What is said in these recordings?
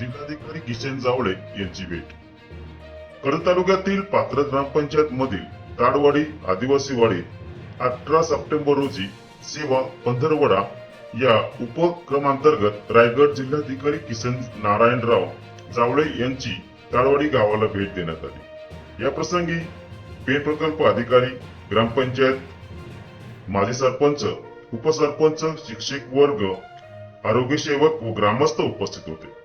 जिल्हाधिकारी किशन जावळे यांची भेट. कड तालुक्यातील पात्र ग्रामपंचायत मधील ताडवाडी आदिवासी वाडी अठरा सप्टेंबर रोजी सेवा पंधरवडा या उपक्रमांतर्गत रायगड जिल्हाधिकारी किसन नारायणराव जावळे यांची ताडवाडी गावाला भेट देण्यात आली. या प्रसंगी पेन प्रकल्प अधिकारी ग्रामपंचायत माजी सरपंच उपसरपंच शिक्षक वर्ग आरोग्य सेवक व ग्रामस्थ उपस्थित होते.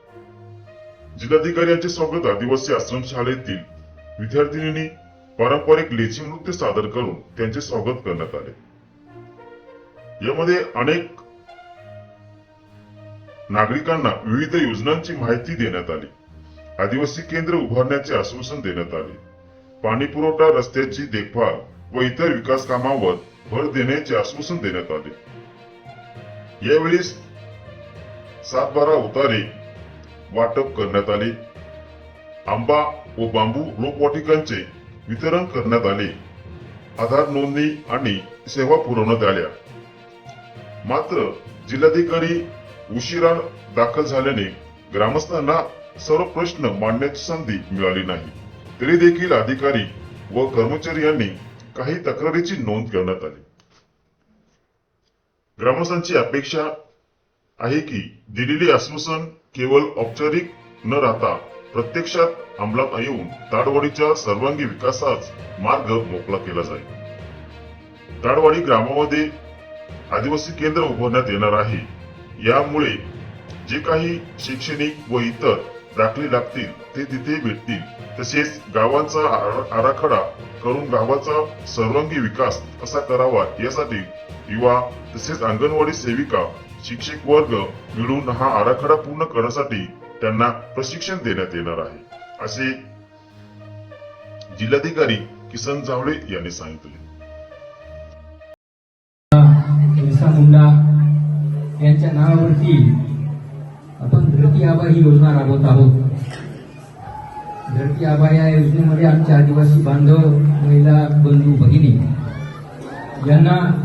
जिल्हाधिकार्यांचे स्वागत आदिवासी आश्रमशाळेतील विद्यार्थिनींनी पारंपरिक लेझी नृत्य सादर करून त्यांचे स्वागत करण्यात आले. यामध्ये अनेक नागरिकांना विविध योजनांची माहिती देण्यात आली. आदिवासी केंद्र उभारण्याचे आश्वासन देण्यात आले. पाणी पुरवठा रस्त्याची देखभाल व इतर विकास कामावर भर देण्याचे आश्वासन देण्यात आले. यावेळी सातबारा उतारे वाटप करण्यात आले. आंबा व बांबू रोपवाटिकांचे वितरण करण्यात आले. आधार नोंदणी आणि सेवा पुरवण्यात आल्या. मात्र जिल्हाधिकारी उशिरा दाखल झाल्याने ग्रामस्थांना सर्व प्रश्न मांडण्याची संधी मिळाली नाही. तरी देखील अधिकारी व कर्मचारी यांनी काही तक्रारीची नोंद करण्यात आली. ग्रामस्थांची अपेक्षा आहे की दिलेली आश्वासन केवळ औपचारिक न राहता प्रत्यक्षात अंमलात येऊन ताडवाडीच्या सर्वांगी विकासास मार्ग मोकळा केला जाईल. ताडवाडी ग्रामामध्ये आदिवासी केंद्र उभारण्यात येणार आहे. यामुळे जे काही शैक्षणिक व इतर दाखले लागतील ते तिथे भेटतील. तसेच गावांचा आराखडा करून गावाचा सर्वांगी विकास कसा करावा यासाठी युवा तसेच अंगणवाडी सेविका शिक्षक वर्ग मिळून हा आराखडा पूर्ण करण्यासाठी त्यांना प्रशिक्षण देण्यात येणार आहे. असे जिल्हाधिकारी किसन जावळे यांनी सांगितले. बिरसा मुंडा यांच्या नावावरती आपण धरती आबा ही योजना राबवत आहोत. धरती आबा या योजनेमध्ये आमच्या आदिवासी बांधव महिला बंधू भगिनी यांना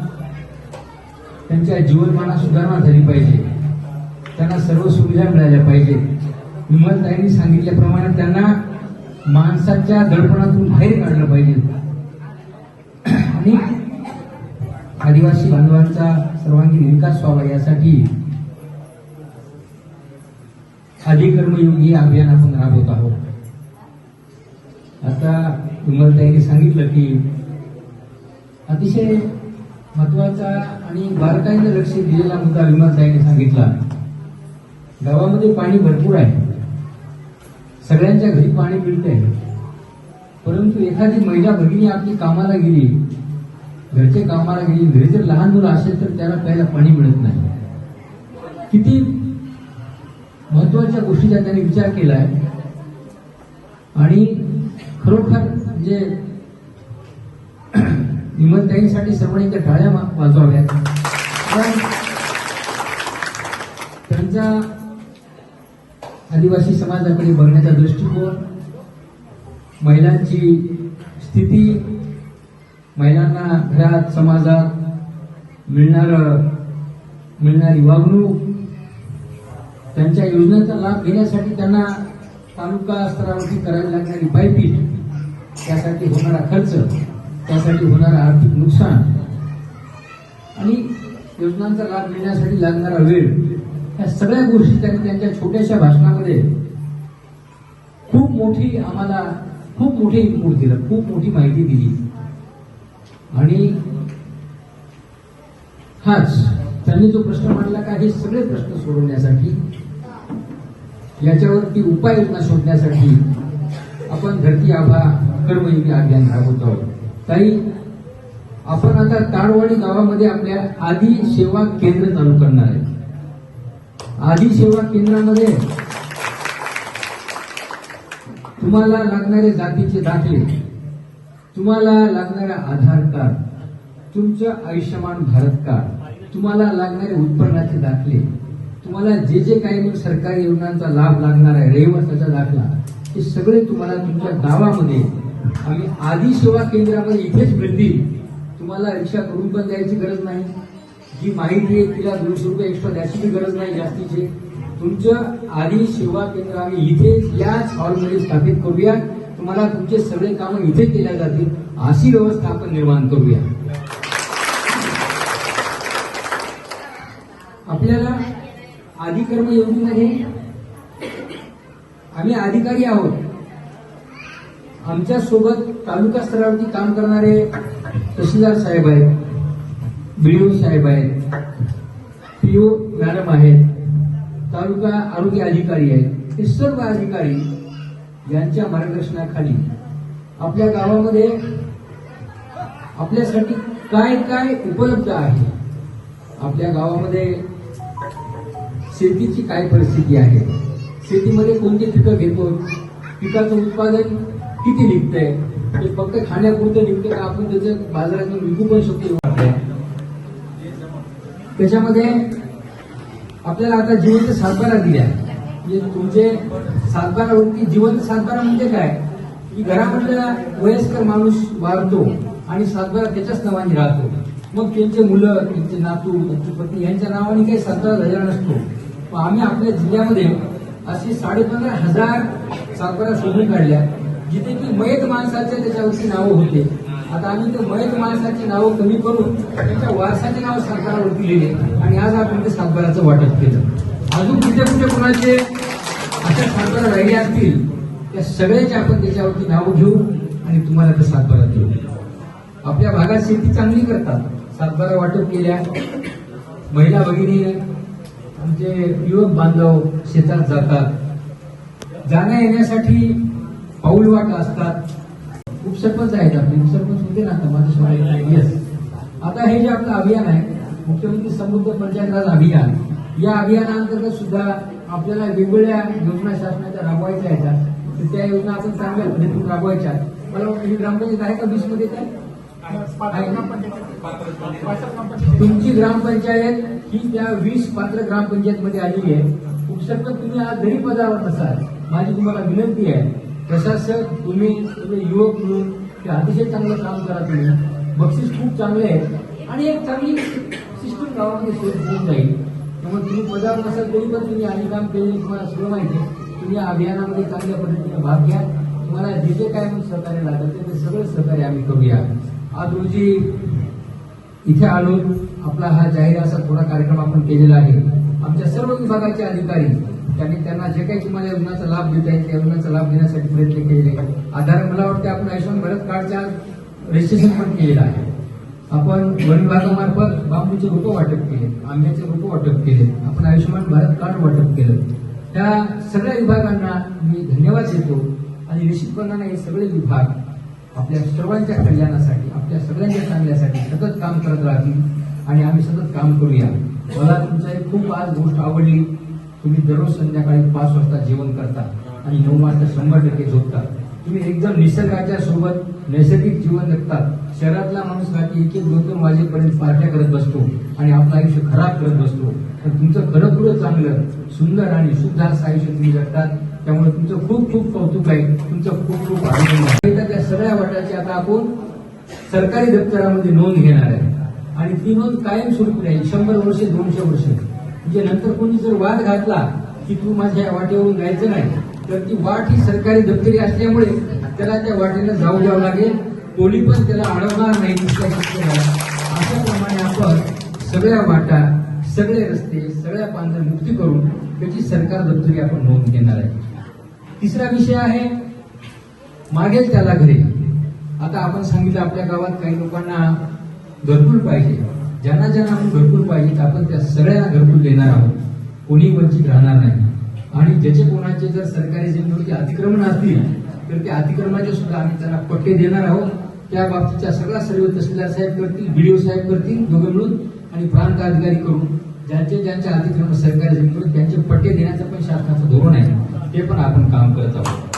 त्यांच्या जीवनमानात सुधारणा झाली पाहिजे. त्यांना सर्व सुविधा मिळाल्या पाहिजे. विमलताईंनी सांगितल्याप्रमाणे त्यांना माणसाच्या दडपणातून बाहेर काढलं पाहिजे. आणि आदिवासी बांधवांचा सर्वांगीण विकास व्हावा यासाठी अधिकर्मयोगी अभियान आपण राबवत आहोत. आता विमलताईंनी सांगितलं की अतिशय महत्त्वाचा आणि बारकाईनं लक्ष दिलेला मुद्दा विमलताईने सांगितला. गावामध्ये पाणी भरपूर आहे. सगळ्यांच्या घरी पाणी मिळते परंतु एखादी महिला भगिनी आपली कामाला गेली घरचे कामाला गेली घरी जर लहान मुलं असेल तर त्याला प्यायला पाणी मिळत नाही. किती महत्त्वाच्या गोष्टीचा त्यांनी विचार केलाय. आणि खरोखर म्हणजे विमलताईंसाठी सर्वांनी त्या टाळ्या वाजवाव्यात. पण त्यांचा आदिवासी समाजाकडे बघण्याचा दृष्टिकोन महिलांची स्थिती महिलांना घरात समाजात मिळणार मिळणारी वागणूक त्यांच्या योजनेचा लाभ घेण्यासाठी त्यांना तालुका स्तरावरती करायला लागणारी पायपीट त्यासाठी होणारा खर्च त्यासाठी होणारं आर्थिक नुकसान. आणि योजनांचा लाभ घेण्यासाठी लागणारा वेळ या सगळ्या गोष्टी त्यांनी त्यांच्या छोट्याशा भाषणामध्ये खूप मोठी आम्हाला खूप मोठी इनपुट दिलं खूप मोठी माहिती दिली. आणि हाच त्यांनी जो प्रश्न मांडला का हे सगळे प्रश्न सोडवण्यासाठी याच्यावरती उपाययोजना शोधण्यासाठी आपण धरती आभा कर्मयोगी अभियान राबवत आहोत. ताई आपण आता ताडवाडी गावामध्ये आपल्या आदी सेवा केंद्र चालू करणार आहे आदी सेवा केंद्रामध्ये तुम्हाला लागणारे जातीचे दाखले तुम्हाला लागणारा आधार कार्ड तुमचं आयुष्यमान भारत कार्ड तुम्हाला लागणारे उत्पन्नाचे दाखले तुम्हाला जे जे काही मग सरकारी योजनांचा लाभ लागणार आहे रहिवासाचा दाखला हे सगळे तुम्हाला तुमच्या गावामध्ये आम्ही आधी सेवा केंद्रामध्ये इथेच मिळतील तुम्हाला रिक्षा करून पण द्यायची गरज नाही. जी माहिती आहे तिला दोनशे रुपये एक्स्ट्रा द्यायची गरज नाही जास्तीचे. तुमचं आधी सेवा केंद्र आम्ही इथे याच हॉलमध्ये स्थापित करूया. तुम्हाला तुमचे सगळे कामं इथे केल्या जातील. अशी व्यवस्था आपण निर्माण करूया. आपल्याला अधिकर्म योजनेमध्ये आम्ही अधिकारी आहोत. आमच्यासोबत तालुका स्तरावरती काम करणारे तहसीलदार साहेब आहेत बीओ साहेब आहेत पीओ मॅडम आहेत तालुका आरोग्य अधिकारी आहेत. हे सर्व अधिकारी यांच्या मार्गदर्शनाखाली आपल्या गावामध्ये आपल्यासाठी काय काय उपलब्ध आहे? आपल्या गावामध्ये शेतीची काय परिस्थिती आहे? शेतीमध्ये कोणती पिकं घेतो? पिकाचं उत्पादन किती निघतंय? ते फक्त खाण्यापुरतं निघतं का आपण त्याचं बाजारातून विकू पण शकतो? वाटतंय त्याच्यामध्ये आपल्याला आता जिवंत सातबारा दिल्या. म्हणजे तुमचे सातबारावरती जिवंत सातबारा म्हणजे काय? की घरामधला वयस्कर माणूस वाढतो आणि सातबारा त्याच्याच नावाने राहतो. मग त्यांचे मुलं त्यांचे नातू त्यांची पत्नी यांच्या नावाने काही सातबारा झालेला नसतो. मग आम्ही आपल्या जिल्ह्यामध्ये असे साडेपंधरा हजार सातबारा शोधून काढल्या. जिथे की मयत माणसाच्या त्याच्यावरती नावं होते. आता आम्ही ते मयत माणसाची नावं कमी करून त्यांच्या वारसाचे नाव सरकारवरती लिहिले आणि आज आपण ते सातबाराचं वाटप केलं. अजून कुठे कुठे कोणाचे अशा सातबारा राहिले असतील त्या सगळ्याचे आपण त्याच्यावरती नावं घेऊ आणि तुम्हाला ते सातबारा देऊ. आपल्या भागात शेती चांगली करतात. सातबारा वाटप केल्या. महिला भगिनी आमचे युवक बांधव शेतात जातात. जाण्या येण्यासाठी पाऊल वाटा असतात. उपसरपंच आहेत आपले. उपसरपंच होते ना आता माझ्या येस आता हे जे आपलं अभियान आहे मुख्यमंत्री समृद्ध पंचायत राज अभियान या अभियानांतर्गत सुद्धा आपल्याला वेगवेगळ्या योजना शासनाच्या राबवायच्या आहेत. तर त्या योजना आपण चांगल्या पद्धतीने राबवायच्या मला वाटतं ग्रामपंचायत आहे का वीसमध्ये काय तुमची ग्रामपंचायत ही त्या वीस पात्र ग्रामपंचायत मध्ये आली आहे. उपसरपंच तुम्ही आज जरी पदावर नसाल माझी तुम्हाला विनंती आहे. प्रशासक तुम्ही सगळे युवक म्हणून ते अतिशय चांगलं काम करा तुम्ही. बक्षीस खूप चांगले आहे. आणि एक चांगली सिस्टम गावामध्ये सोय होऊन जाईल. त्यामुळे तुम्ही पदावर नसाल तरी पण तुम्ही आधी काम केले तुम्हाला सगळं माहिती आहे. तुम्ही या अभियानामध्ये चांगल्या पद्धतीने भाग घ्या. तुम्हाला जे जे काय मग सहकार्य लागत ते- ते सगळं सहकार्य आम्ही करूया. आज रोजी इथे आलो. आपला हा जाहीर असा थोडा कार्यक्रम आपण केलेला आहे. आमच्या सर्व विभागाचे अधिकारी त्यांनी त्यांना जे काही तुम्हाला योजनाचा लाभ देता येईल त्या योजनाचा लाभ देण्यासाठी प्रयत्न केले आधार मला वाटतं आपण आयुष्यमान भारत कार्डच्या रजिस्ट्रेशन पण केलेलं आहे. आपण वन विभागामार्फत बांबूचे रोपं वाटप केले आंब्याचे रोपं वाटप केले आपण आयुष्यमान भारत कार्ड वाटप केलं. त्या सगळ्या विभागांना मी धन्यवाद देतो आणि निश्चितपणाने हे सगळे विभाग आपल्या सर्वांच्या कल्याणासाठी आपल्या सगळ्यांच्या चांगल्यासाठी सतत काम करत राहतील आणि आम्ही सतत काम करूया. मला तुमचा एक खूप आज गोष्ट आवडली. तुम्ही दररोज संध्याकाळी पाच वाजता जेवण करता आणि नऊ वाजता शंभर टक्के झोपता. तुम्ही एकदम निसर्गाच्या सोबत नैसर्गिक जीवन जगतात शहरातला माणूस रात्री एक एक दोन दोन वाजेपर्यंत पार्ट्या करत बसतो आणि आपलं आयुष्य खराब करत बसतो. पण तुमचं खरं चांगलं सुंदर आणि शुद्ध असं आयुष्य तुम्ही जगतात त्यामुळे तुमचं खूप खूप कौतुक आहे. तुमचं खूप खूप आनंद त्या सगळ्या वाटाची आता आपण सरकारी दप्तरामध्ये नोंद घेणार आहे. आणि ती नोंद कायम सुरू राहील शंभर वर्षे दोनशे वर्षे. म्हणजे नंतर कोणी जर वाद घातला की तू माझ्या या वाटेवरून जायचं नाही तर ती वाट ही सरकारी दप्तरी असल्यामुळे त्याला त्या वाटेला जाऊ द्यावं लागेल. कोणी पण त्याला अडवणार नाही दुसऱ्या अशाप्रमाणे आपण सगळ्या वाटा सगळे रस्ते सगळ्या पांढऱ्या मुक्ती करून त्याची सरकार दप्तरी आपण नोंद घेणार आहे. तिसरा विषय आहे मागेल त्याला घरी. आता आपण सांगितलं आपल्या गावात काही लोकांना घरकुल पाहिजे. ज्यांना ज्यांना आपण घरकुल पाहिजे तर आपण त्या सगळ्यांना घरकुल देणार आहोत. कोणी वंचित राहणार नाही. आणि ज्याचे कोणाचे जर सरकारी जमिनीवरती अतिक्रमण असतील तर त्या अतिक्रमणाचे सुद्धा आम्ही त्यांना पट्टे देणार आहोत. त्या बाबतीचा सगळा सर्व तहसीलदार साहेब करतील बीडीओ साहेब करतील दोघे मिळून आणि प्रांत अधिकारी करून ज्यांचे ज्यांच्या अतिक्रमण सरकारी जमिनीवर त्यांचे पट्टे देण्याचं पण शासनाचं धोरण आहे. ते पण आपण काम करत आहोत.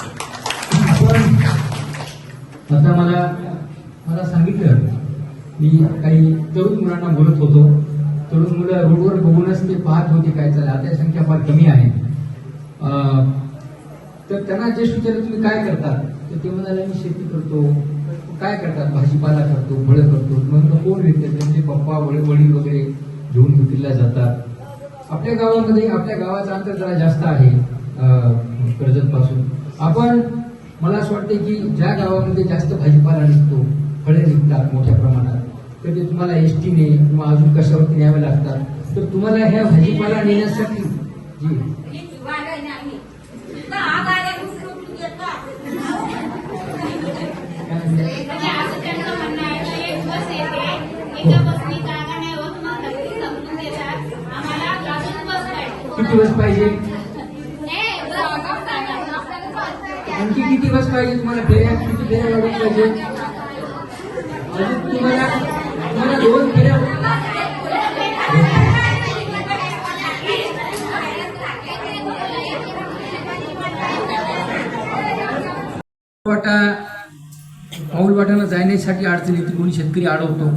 आता मला मला सांगितलं मी काही तरुण मुलांना बोलत होतो. तरुण मुलं रोडवर बघूनच ते पाहत होते काय चाललं. आता संख्या फार कमी आहे. तर त्यांना जे विचारलं तुम्ही काय करतात? तर ते म्हणाले मी शेती करतो. काय करतात? भाजीपाला करतो फळं करतो. मग कोण येते त्यांचे पप्पा वडील वडील वगैरे घेऊन विक्रीला जातात. आपल्या गावामध्ये आपल्या गावाचं अंतर जरा जास्त आहे कर्जतपासून आपण मला असं वाटते की ज्या गावामध्ये जास्त भाजीपाला निघतो फळे निघतात मोठ्या प्रमाणात. कधी तुम्हाला एसटीने किंवा अजून कशावरती न्यावे लागतात. तर तुम्हाला ह्या भाजीपाला नेण्यासाठी जी. किती बस पाहिजे? पाहिजे आणखी किती बस पाहिजे? तुम्हाला फेऱ्या किती फेऱ्या वाढून पाहिजे वाटा पाऊल वाटाला जाण्यासाठी अडचण येते कोणी शेतकरी अडवतो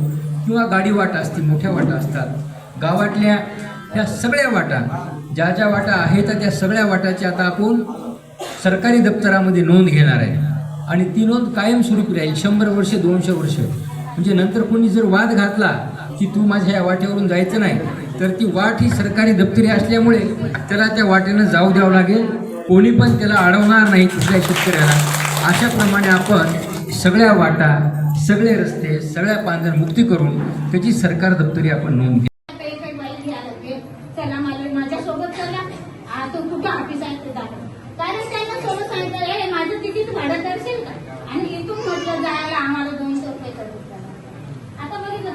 किंवा गाडी वाटा असते मोठ्या वाटा असतात. गावातल्या त्या सगळ्या वाटा ज्या ज्या वाटा आहेत त्या सगळ्या वाटाची आता आपण सरकारी दप्तरामध्ये नोंद घेणार आहे. आणि ती नोंद कायमस्वरूपी राहील शंभर वर्ष दोनशे वर्ष. म्हणजे नंतर कोणी जर वाद घातला की तू माझ्या या वाटेवरून जायचं नाही तर ती वाट ही सरकारी दप्तरी असल्यामुळे त्याला त्या वाटेनं जाऊ द्यावं लागेल. कोणी पण त्याला अडवणार नाही कुठल्या शेतकऱ्याला. अशाप्रमाणे आपण सगळ्या वाटा सगळे रस्ते सगळ्या पांढर मुक्ती करून त्याची सरकार दप्तरी आपण नोंद घेऊ काही चला माझ्यासोबत चला. त्यांना सोबत हे भाडं आणि इथून जायला आम्हाला आता बघितलं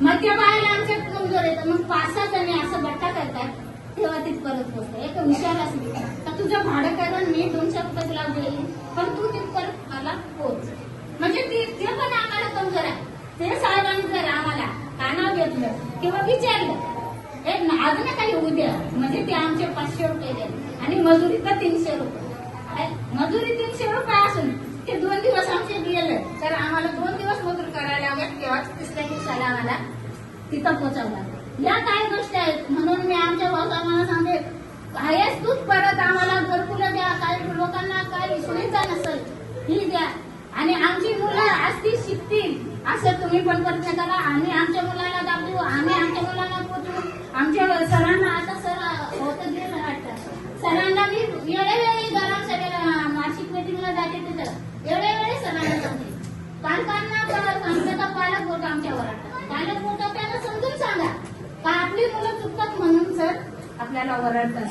मग त्या बाहेर आमच्या कमजोर येतं मग पाच सहा जणी असं बट्टा करतात. तेव्हा तिथपर्यंत पोहोचतं एक विचार असली तर तुझं भाडं करून मी दोनशे रुपये तुला देईल पण तू तिथपर्यंत मला पोच म्हणजे ती ते पण आम्हाला कमजोर करा. ते साहेबांनी जर आम्हाला कानावर घेतलं किंवा विचारलं एक आज ना काही होऊ द्या. म्हणजे ते आमचे पाचशे रुपये द्या आणि मजुरी तर तीनशे रुपये. मजुरी तीनशे रुपये असून ते दोन दिवस आमचे गेले तर आम्हाला दोन दिवस मजूर करायला लागेल किंवा तिसऱ्या दिवसाला आम्हाला तिथं पोचावं लागेल या काही गोष्टी आहेत. म्हणून मी आमच्या भाऊसाहेबांना सांगते कायच तूच परत आम्हाला घरकुलं द्या. काही लोकांना काही सुविधा नसेल ही द्या. आणि आमची मुलं असती शिकतील. असं तुम्ही पण प्रयत्न करा. आम्ही आमच्या मुलाला दाखवू आम्ही आमच्या मुलांना पोचू. आमच्या सरांना आता सर होतं गेलं वाटतं. सरांना मी वेळेवेळी गरम सगळ्या मासिक मिटिंगला जाते तिथं. वेळोवेळी सरांना सांगते. पालकांना सांगते का पालक बोट आमच्यावर. पालक बोट त्यांना समजून सांगा. का आपली मुलं चुकतात म्हणून सर आपल्याला ओरडतात.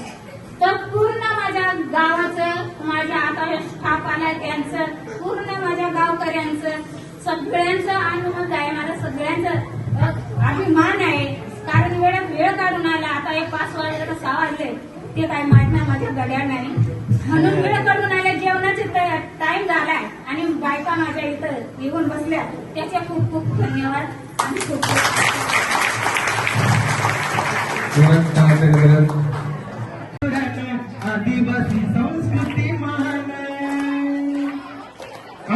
तर पूर्ण माझ्या गावाचं माझ्या आता स्टाफ आला त्यांचं पूर्ण माझ्या गावकऱ्यांचं सगळ्यांचं आनंद आहे. मला सगळ्यांचं अभिमान आहे. कारण वेळात वेळ काढून आला. आता हे पाच वाजले तर सहा वाजले. ते काय माझ्या माझ्या गड्या नाही? म्हणून वेळ काढून आल्या जेवणाचे टाइम झालाय. आणि बायका माझ्या इथं येऊन बसल्या. त्याचे खूप खूप धन्यवाद आणि खूप खूप आदिवासी संस्कृती महान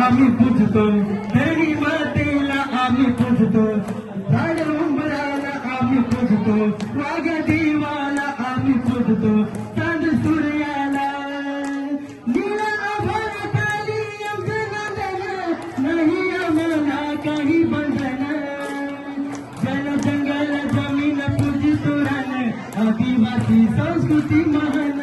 आम्ही पूजतो देवी मातेला आम्ही पूजतो झाड उंबराला आम्ही पूजतो वाघ देवाला आम्ही पूजतो. नीति महान